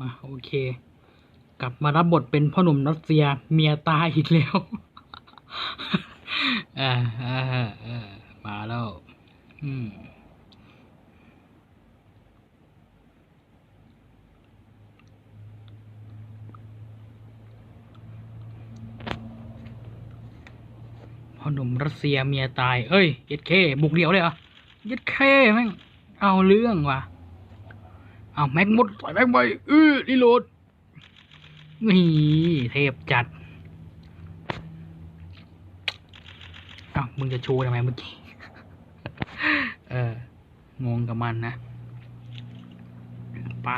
มาโอเค กลับมารับบทเป็นพ่อหนุ่มรัสเซียเมียตายอีกแล้วอ่าอ่าอ่ามาแล้ว อืมพ่อหนุ่มรัสเซียเมียตาย เอ้ย เย็ดเค บุกเดี่ยวเลยเหรอ เย็ดเคแม่ง เอาเรื่องว่ะ เอาแม็กมุดใส่แม็กไปเออรีโหลดนี่เทพจัดเอ้ามึงจะโชว์ทำไมเมื่อกี้ เอองงกับมันนะปะ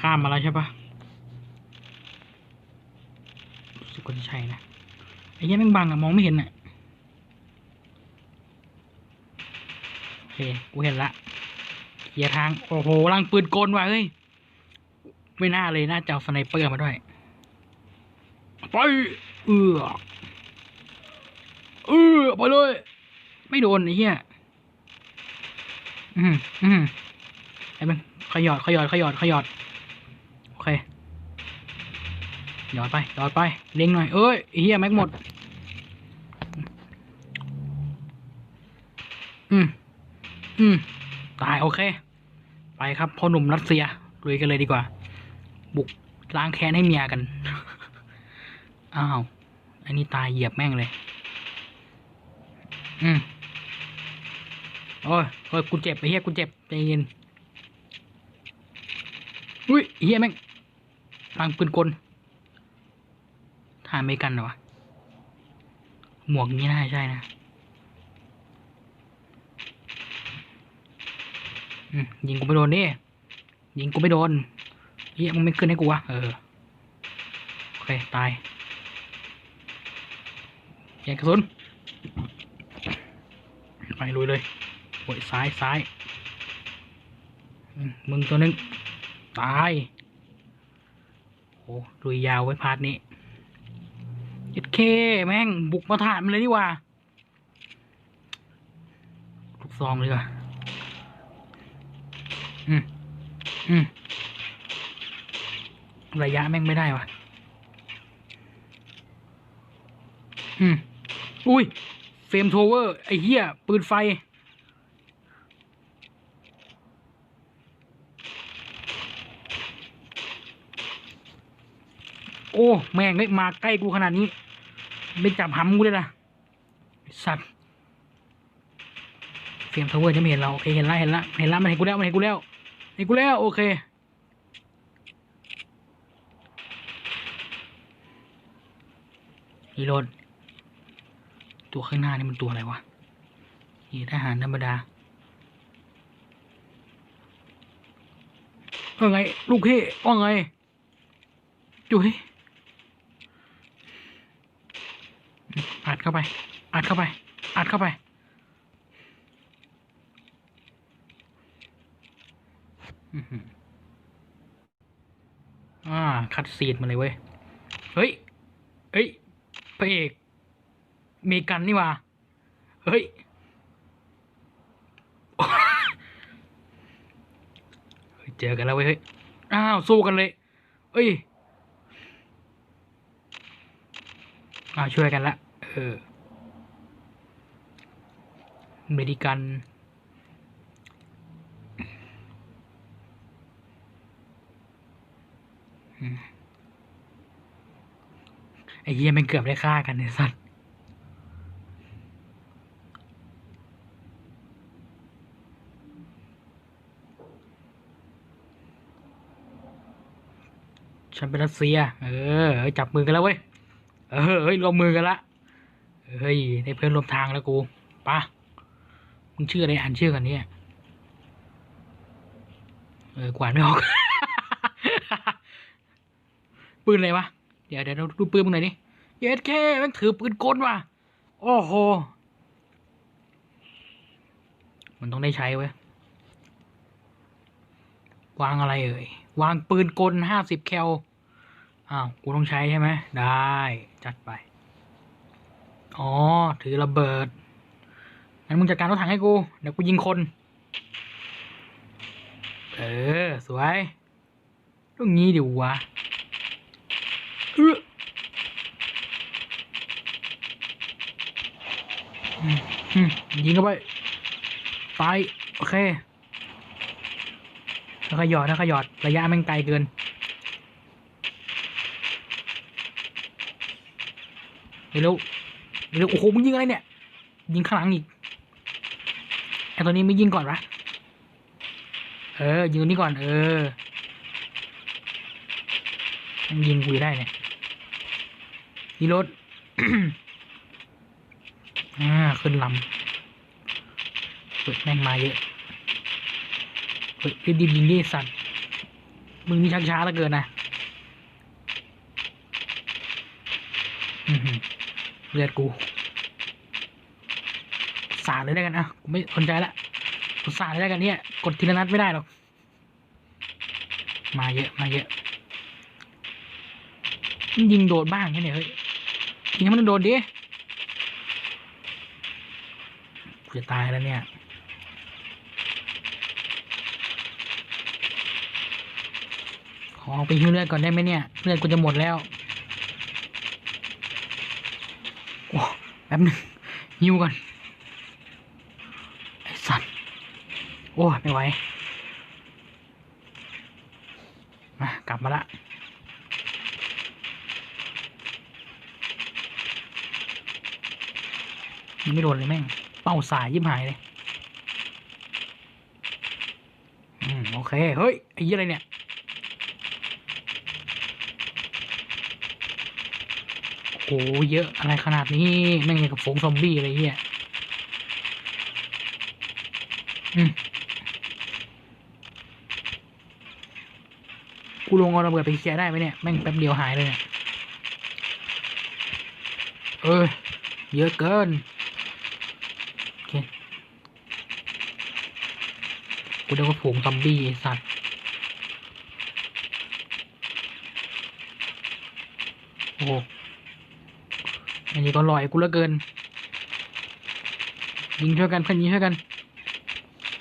ข้ามมาแล้วใช่ปะสึกว่าจะใช่นะ ไอ้เหี้ยแม่งบังอะมองไม่เห็นอะโอเค กูเห็นละ เคลียร์ทาง โอ้โหลังปืนกลว่ะเฮ้ย ไม่น่าเลยน่าจะเอาสไนเปอร์มาด้วย ไปเออเออไปเลย ไม่โดนไอ้เหี้ย อืมอืมไอ้มันขยอดขยอดขยอดขยอดโอเคหยอดไปหยอดไป เล็งหน่อย เอ้ยไอ้เหี้ยแม็กหมด อืม อืม ตาย โอเค ไปครับพ่อหนุ่มรัสเซียลุยกันเลยดีกว่า บุกล้างแค้นให้เมียกัน อ้าว อันนี้ตายเหยียบแม่งเลย อืมโอ้ยโอ้ยกูเจ็บไอ้เหี้ยกูเจ็บใจเย็นอุ้ยเหี้ยแม่งฟังปืนกลทานอเมริกันเหรอวะ หมวกนี้น่าใช่นะ อืม ยิงกูไม่โดนดิยิงกูไม่โดนเฮียมึงไม่ขึ้นให้กูวะเออโอเคตายแยงกระสุนไปลุยเลยโอ้ยซ้ายซ้ายมึงตัวหนึงตายโอ้ลุยยาวไว้พาร์ทนี้ยัดเคแม่งบุกมาถ่านมันเลยนี่หว่าลูกซองเลยว่ะ อืมอืมระยะแม่งไม่ได้ว่ะ อืม อุ้ย เฟรมโทเวอร์ ไอ้เหี้ย ปืนไฟ โอ้ แม่งเลยมาใกล้กูขนาดนี้ ไม่จับหำกูเลยล่ะ สัตว์ เฟรมโทเวอร์จะไม่เห็นเรา โอเค เห็นละเห็นละเห็นละมันเห็นกูแล้ว มันเห็นกูแล้ว เห็นกูแล้ว โอเค รีโหลด ตัวข้างหน้านี่มันตัวอะไรวะนี่ทหารธรรมดาว่าไง ลูกพี่ว่าไง จุ้ยอัดเข้าไป อัดเข้าไป อัดเข้าไป อ่า คัดซีนมาเลยเว้ย เฮ้ย เฮ้ย พระเอกเมกันนี่ว่า เฮ้ย เจอกันแล้วเว้ย เฮ้ย อ้าว สู้กันเลย เอ้ยอาช่วยกันละ เออเมดิกัน ไอ้เหี้ยมันเกือบได้ฆ่ากันไอ้สัสฉันเป็นรัสเซีย เออ จับมือกันแล้วเว้ย เออเฮ้ยรวมมือกันละเฮ้ยได้เพื่อนรวมทางแล้วกูปะมึงชื่ออะไรอ่านชื่อกันเนี่ย เออกวาดไม่ออก ปืนอะไรวะ เดี๋ยวเดี๋ยวเราดูปืนมึงหน่อยดิเย็ดแค่แม่งถือปืนกลว่ะ โอ้โห มันต้องได้ใช้เว้ย วางอะไรเอ่ย วางปืนกลห้าสิบแคล อ้าว กูต้องใช้ใช่ไหม ได้ จัดไป อ๋อ ถือระเบิด งั้นมึงจัดการรถถังให้กู เดี๋ยวกูยิงคน เออ สวยตรงนี้ดิวะเอออืมอืม ยิงเข้าไปตายโอเคแล้วขยอดแล้วขยอดระยะแม่งไกลเกิน เร็วเร็วโอ้โหมึงยิงอะไรเนี่ย ยิงข้างหลังอีกไอตัวนี้ไม่ยิงก่อนวะเออ ยิงตัวนี้ก่อน เออยิงกูได้เนี่ยดีรถ อ่าขึ้นลำเฮ้ยแม่งมาเยอะเฮ้ยรีบยิงดิสัตว์มึงนี่ชักช้าเหลือเกินนะเลือดกูสาดเลยได้กันอะกูไม่สนใจละกูสาดเลยได้กันเนี่ยกดทีละนัดไม่ได้หรอกมาเยอะมาเยอะยิงโดนบ้างแค่เนี่ยเฮ้ยยิงให้มันโดนดิ กู จะตายแล้วเนี่ย ขอไปฮิวเลือดก่อนได้ไหมเนี่ย เลือดกูจะหมดแล้วโอ้แป๊บนึงฮิวก่อน ไอ้สัตว์ โอ้ยไม่ไหว มากลับมาละยังไม่โดนเลยแม่ง เป้าสายยิบหายเลยอืมโอเค เฮ้ยไอ้ยี่อะไรเนี่ย โอ้เยอะอะไรขนาดนี้แม่งอย่างกับฝูงซอมบี้อะไรเงี้ยอืมกูลงเอาระเบิดไปเคลียร์ได้ไหมเนี่ย แม่งแป๊บเดียวหายเลยเนี่ยเออเยอะเกิน โอเค กูเรียกว่าฝูงซอมบี้สัตว์โอ้อันนี้ก็ลอยกูเหลือเกิน ยิงช่วยกันเพื่อนยิงช่วยกัน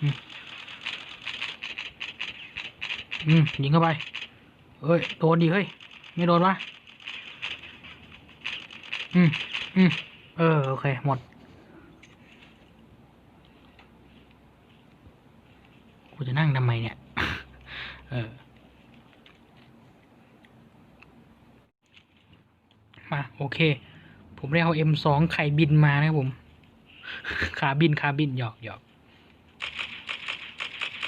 อืมอืมยิงเข้าไปเฮ้ยโดนดิเฮ้ย ไม่โดนวะอืมอืมเออ โอเค หมด กูจะนั่งทำไมเนี่ย เออ มาโอเค ผมได้เอา M2 ไข่บินมานะครับผม ขาบินขาบินหยอกหยอก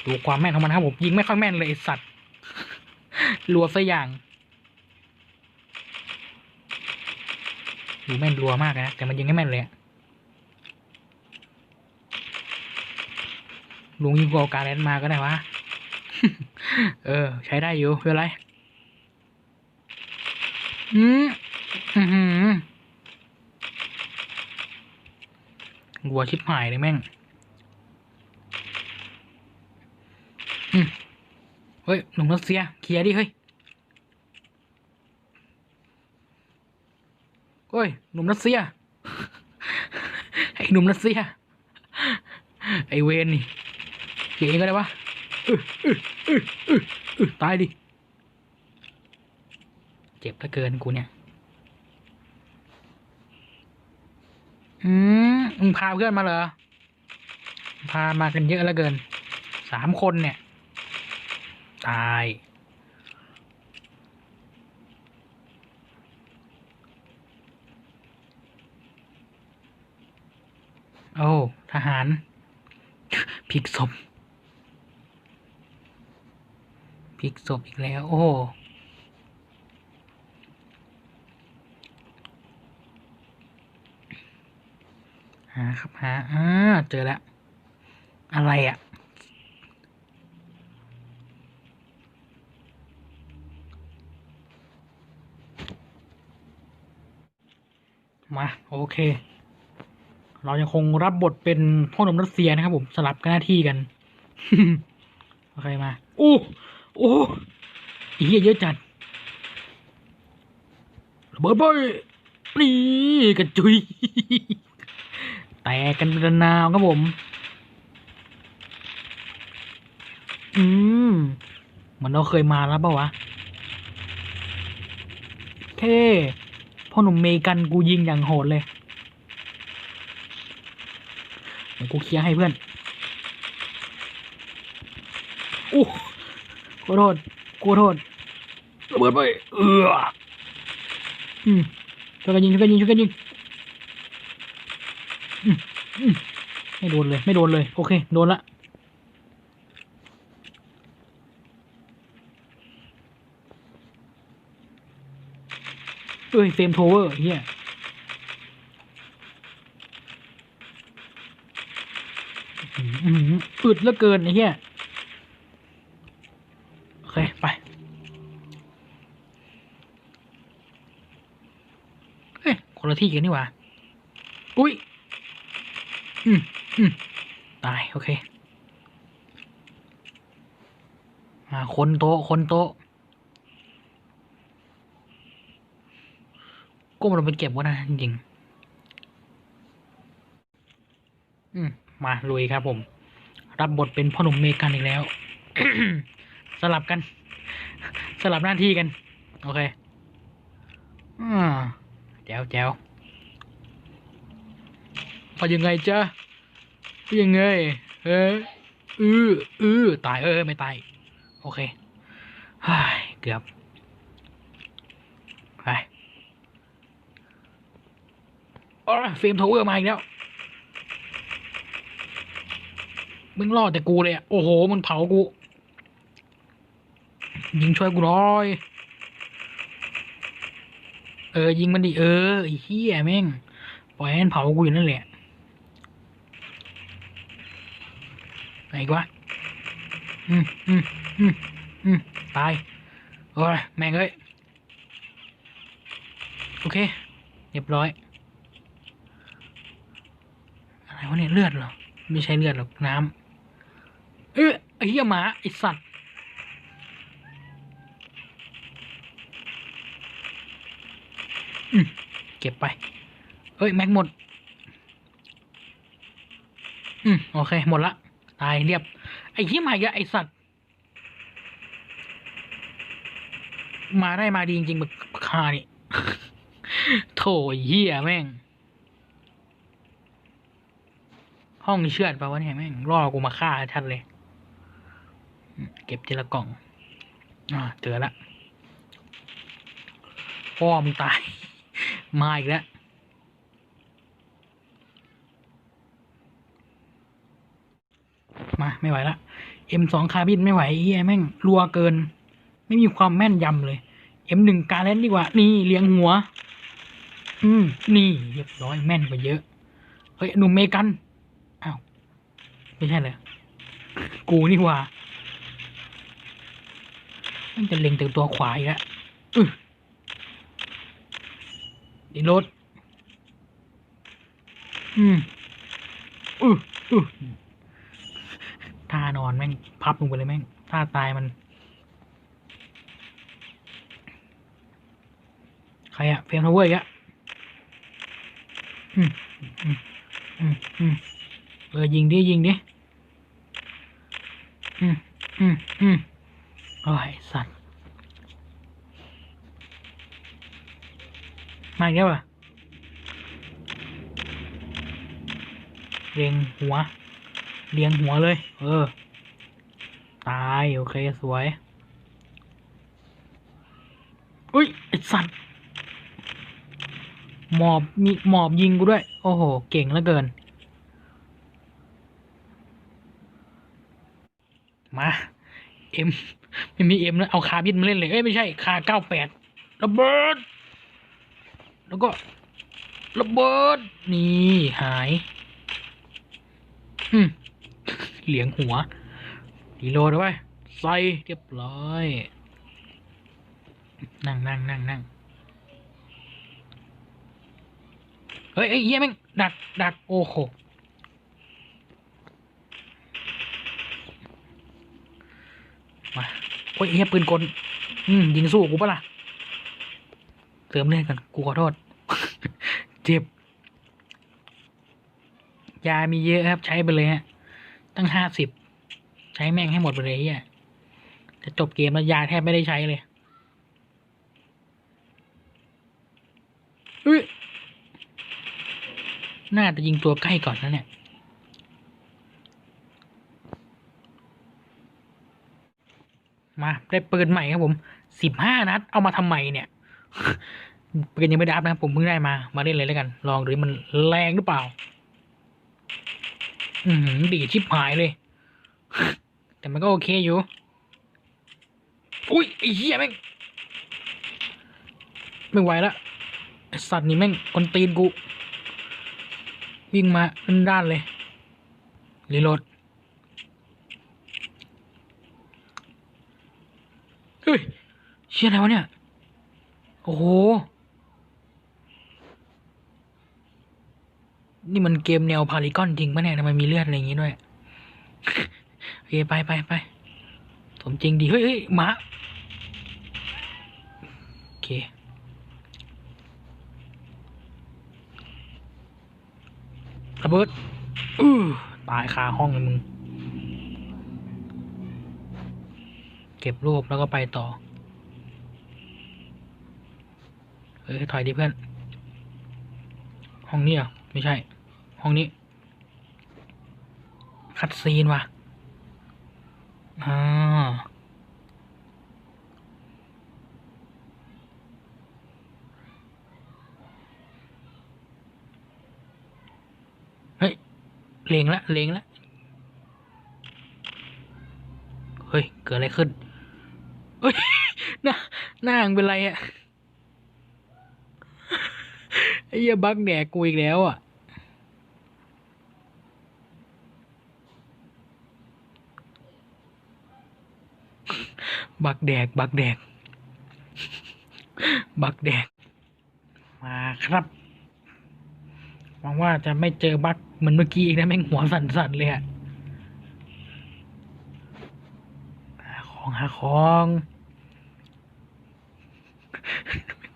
ดูความแม่นของมันครับผม ยิงไม่ค่อยแม่นเลยไอสัตว์รัวซะอย่างดูแม่นรัวมากนะ แต่มันยิงไม่แม่นเลยอะ ลุงยิงกว่าการแลนมาก็ได้วะ เออ ใช้ได้อยู่ไม่เป็นไรอืมอือหือวัวชิบหายเลยแม่งอืมเฮ้ยหนุ่มรัสเซียเคลียร์ดิเฮ้ยเฮ้ยหนุ่มรัสเซีย ไอ้หนุ่มรัสเซีย ไอ้เวนนี่ เคลียร์เองก็ได้วะเออเออเออเออตายดิ เจ็บเหลือเกินกูเนี่ยอืมมึงพาเพื่อนมาเหรอ พามากันเยอะเหลือเกิน สามคนเนี่ย ตาย โอ้ ทหารพลิกศพ พลิกศพอีกแล้ว โอ้หาครับหาอ่าเจอแล้วอะไรอะ่ะ มา โอเค เรายังคงรับบทเป็นพ่อหนุ่มรัสเซียนะครับผม สลับกันหน้าที่กัน โอเค มาโอ้ โอ้อีเหี้ยเยอะจัดระเบิดไปนี่กระจุย แตกกันระนาวครับผม อืมเหมือนเราเคยมาแล้วปล่าวะเคพ่อหนุ่มเมกันกูยิงอย่างโหดเลยเดี๋ยวกูเคลียร์ให้เพื่อนอู้ ขอโทษกูขอโทษระเบิดไป เอออืมช่วยกันยิงช่วยกันยิงช่วยกันยิงอืมอืมไม่โดนเลย ไม่โดนเลย โอเค โดนละเอ้ยเฟรมโทเวอร์เฮียอื้อหืออึดเหลือเกินไอ้เฮียโอเค ไป เฮ้ย คน ละที่กันนี่หว่า อุ้ย อืมอืมตาย โอเค มาคนโตคนโตก้มลงไปเก็บวะนะจริงอืมมาลุยครับผม รับบทเป็นพ่อหนุ่มเมกันอีกแล้ว สลับกัน สลับหน้าที่กัน โอเคอ่าแจ๋วแจ๋ว พอยังไงจ๊ะพอยังไง เอออืออือตายเออไม่ตาย โอเคเฮ้ยเกือบไปอ๋อเฟรมโทเวอร์มาอีกแล้วมึงรอดแต่กูเลยอะ โอ้โห มันเผากู ยิงช่วยกูหน่อย เออ ยิงมันดิ เออไอ้เหี้ยแม่ง ปล่อยให้มันเผากูอยู่นั่นแหละไหน อีกวะอืมอืมอืมอืมตายโอ้ยแม่งเอ้ยโอเคเรียบร้อย อะไรวะเนี่ยเลือดเหรอ ไม่ใช่เลือดหรอกน้ำเอ้ยไอ้เหี้ยหมาไอ้สัตว์เก็บไป เอ้ย แม็กหมด อืม โอเค หมดละ ตายเรียบ ไอ้เหี้ยหมาอีกแล้วไอ้สัตว์ มาได้มาดีจริงๆแบบคานี่โถไอ้เหี้ยแม่ง ห้องเชือดปะวะเนี่ยแม่งล่อกูมาฆ่าชัดเลย เก็บทีละกล่อง อ่าเจอละพ่อมึงตาย มาอีกแล้ว มาไม่ไหวละ M2 คาร์บินไม่ไหวเฮียแม่งรัวเกิน ไม่มีความแม่นยำเลย M1 การเล่นดีกว่า นี่เลี้ยงหัว อืม นี่เรียบร้อยแม่นกว่าเยอะ เฮ้ยหนุ่มเมกันอ้าวไม่ใช่เลยกูนี่ว่ามันจะเล็งแต่ตัวขวาอีกแล้วดีรถอืมอืออือ ท่านอนแม่งพับลงไปเลยแม่งท่าตายมัน ใครอะเฟรมทาวเวอร์อีกอะอืมอืมอืมอืมเออยิงดิยิงดิอืมอืมอืมโอ้ยสัตว์มาอีกแล้วอะเรียงหัว เรียงหัวเลย เออ ตาย โอเค สวย อุ้ยไอสัตว์ หมอบมีหมอบยิงกูด้วย โอ้โห เก่งเหลือเกิน มาเอ็มไม่มีเอ็มแล้วเอาคาบินมาเล่นเลย เอ้ย ไม่ใช่ คาเก้าแปดระเบิด แล้วก็ระเบิด นี่ หาย อืม เหลียงหัวดีโหลดเอาไว้ใส่เรียบร้อย นั่งนั่งนั่งนั่งเฮ้ยไอ้เหี้ยแม่งดักดักโอ้โหมาโอ้ยเฮียปืนกลอืมยิงสู้กูปะล่ะเติมเลือดกันกูขอโทษ เจ็บ ยามีเยอะครับใช้ไปเลยฮะ ตั้งห้าสิบใช้แม่งให้หมดไปเลยเฮียจะจบเกมแล้วยาแทบไม่ได้ใช้เลยเฮ้ยน่าจะยิงตัวใกล้ก่อนนะเนี่ย มาได้ปืนใหม่ครับผมสิบห้านัด เอามาทำไมเนี่ยปืนยังไม่ได้อัพนะครับผมเพิ่งได้มา มาเล่นเลยแล้วกัน ลองดูมันแรงหรือเปล่า อือหือดีชิบหายเลย แต่มันก็โอเคอยู่ อุ้ยไอ้เหี้ยแม่งไม่ไหวละสัตว์นี่แม่งคนตีนกู วิ่งมาด้านเลยรีโหลดเฮ้ยเชี่ยอะไรวะเนี่ย โอ้โห นี่มันเกมแนวพารากอนจริงปะเนี่ยทำไมมีเลือดอะไรอย่างงี้ด้วยโอเคไปไปไปสมจริงดี เฮ้ยเฮ้ยหมาโอเคระเบิดอือตายคาห้องเลยมึง เก็บรูปแล้วก็ไปต่อ เฮ้ยถอยดิเพื่อน ห้องนี้อะ ไม่ใช่ ห้องนี้ คัดซีนว่ะอ่าเฮ้ย เลงละเลงละเฮ้ย เกิดอะไรขึ้นเฮ้ย หน้า หน้าเป็นไรอะไอ้เหี้ยบักแดกกูอีกแล้วอะ บักแดก บักแดก บักแดก มาครับ หวังว่าจะไม่เจอบักเหมือนเมื่อกี้อีกนะแม่งหัวสั่นๆเลยอะหาของหาของ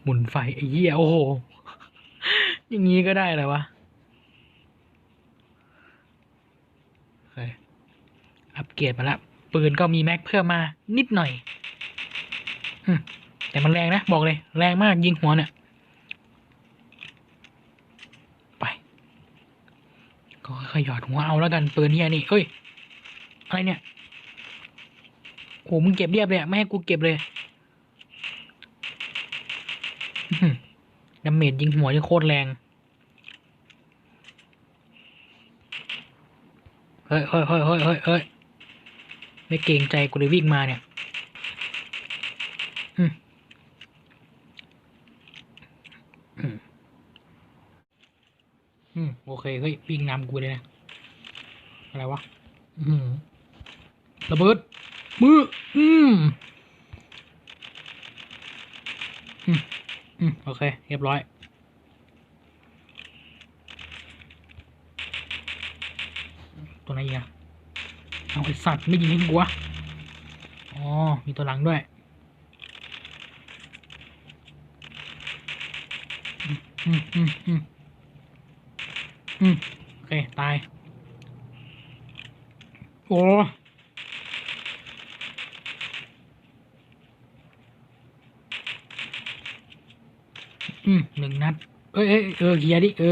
หมุนไฟไอ้เหี้ยโอ้โห อย่างนี้ก็ได้เลยวะอเคอัปเกรดมาและ ปืนก็มีแม็กเพิ่มมานิดหน่อยอแต่มันแรงนะ บอกเลย แรงมากยิงหัวเนี่ย ไป ก็ค่อยๆหยอดหัวเอาแล้วกันปืนเฮียนี่เอ้ย อะไรเนี่ยโอ้มึงเก็บเรียบเลยไม่ให้กูเก็บเลยดาเมจยิงหัวยังโคตรแรง เฮ้ยเฮ้ยเฮ้ยเฮ้ยเฮ้ย ไม่เกรงใจกูเลยวิ่งมาเนี่ยอืมอืมอืม โอเค เฮ้ย วิ่งนำกูเลยนะ อะไรวะ อืมระเบิด มือ อืม อืม อืม โอเค เรียบร้อย ตัวไหนอีกอะ เอาไอสัตว์ไม่ยิงให้กูวะอ๋อ มีตัวหลังด้วย อืมอืมอืมอืมโอเค ตาย โอ้อืมหนึ่งนัด เอ้ยเอ้ยเออเคลียดิ เออ